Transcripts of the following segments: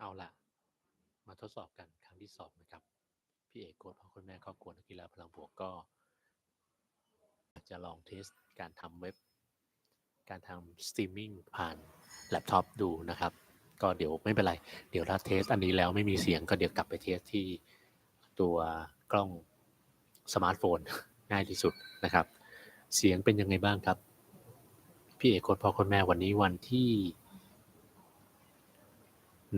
เอาล่ะมาทดสอบกันครั้งที่สองนะครับ พี่เอกโค้ดพ่อคุณแม่ครอบครัวนักกีฬาพลังบวกก็จะลองเทสการทำเว็บ การทำสตรีมมิ่งผ่านแล็ปท็อปดูนะครับ ก็เดี๋ยวไม่เป็นไร เดี๋ยวถ้าเทสอันนี้แล้วไม่มีเสียงก็เดี๋ยวกลับไปเทสที่ตัวกล้องสมาร์ทโฟนง่ายที่สุดนะครับ เสียงเป็นยังไงบ้างครับ พี่เอกโค้ดพ่อคุณแม่วันนี้วันที่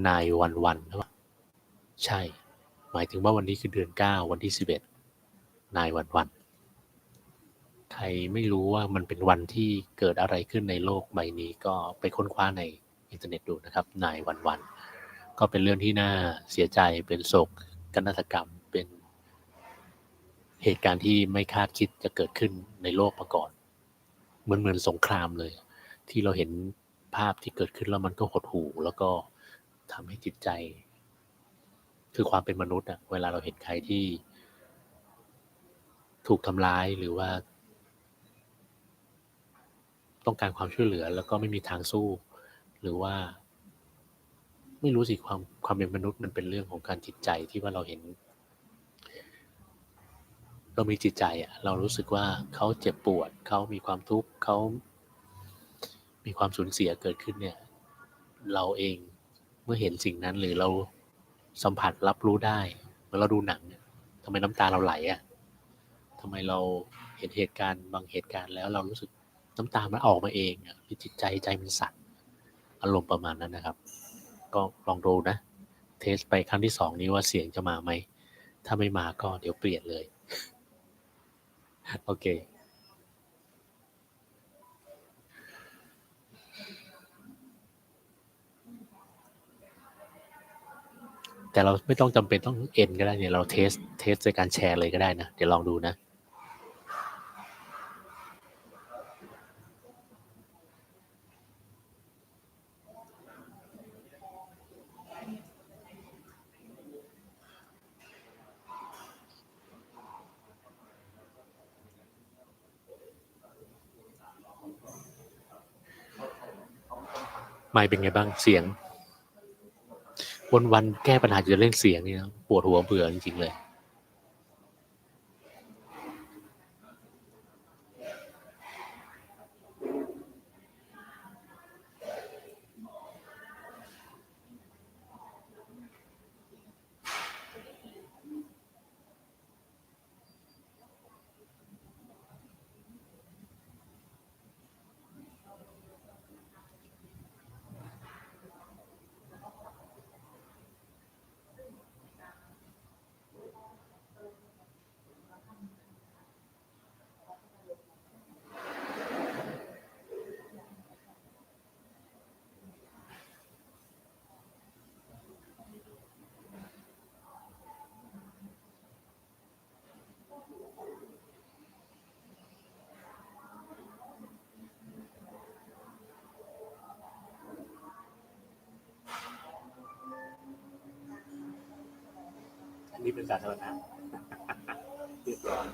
นายวันวันหรือเปล่าใช่ หมายถึงว่าวันนี้คือเดือนเก้าวันที่สิบเอ็ดนายวันวันใครไม่รู้ว่ามันเป็นวันที่เกิดอะไรขึ้นในโลกใบนี้ก็ไปค้นคว้าในอินเทอร์เน็ตดูนะครับ นายวันวัน ก็เป็นเรื่องที่น่าเสียใจเป็นโศกนาฏกรรมเป็นเหตุการณ์ที่ไม่คาดคิดจะเกิดขึ้นในโลกมาก่อน เหมือนเหมือนสงครามเลย ที่เราเห็นภาพที่เกิดขึ้นแล้วมันก็หดหู่แล้วก็ ทำให้จิตใจ คือความเป็นมนุษย์อะเวลาเราเห็นใครที่ ถูกทำร้ายหรือว่า ต้องการความช่วยเหลือ แล้วก็ไม่มีทางสู้ หรือว่า ไม่รู้สิความความเป็นมนุษย์มันเป็นเรื่องของการจิตใจที่ว่าเราเห็น เรามีจิตใจอะเรารู้สึกว่าเขาเจ็บปวดเขามีความทุกข์เขามีความสูญเสียเกิดขึ้นเนี่ย เราเอง มื่อเห็นสิ่งนั้นหรือเราสัมผัสรับรู้ได้เมื่อเราดูหนังเนี่ยทำไมน้ำตาเราไหลอะ่ะทำไมเราเห็นเหตุการณ์บางเหตุการณ์แล้วเรารู้สึกน้ำตามันออกมาเองอะจิตใจใจมันสั่นอารมณ์ประมาณนั้นนะครับ ก็ลองดูนะ เทสไปครั้งที่สองนี้ว่าเสียงจะมาไหม ถ้าไม่มาก็เดี๋ยวเปลี่ยนเลย โอเค แต่เราไม่ต้องจำเป็นต้องเอ็นก็ได้เนี่ยเราเทสเทสในการแชร์เลยก็ได้นะ เดี๋ยวลองดูนะไม่เป็นไงบ้างเสียง วันวันๆแก้ปัญหาอยู่จะเล่นเสียงนี่นะปวดหัวเบื่อจริงๆเลย นี้เป็นสาธารณะเรียบร้อย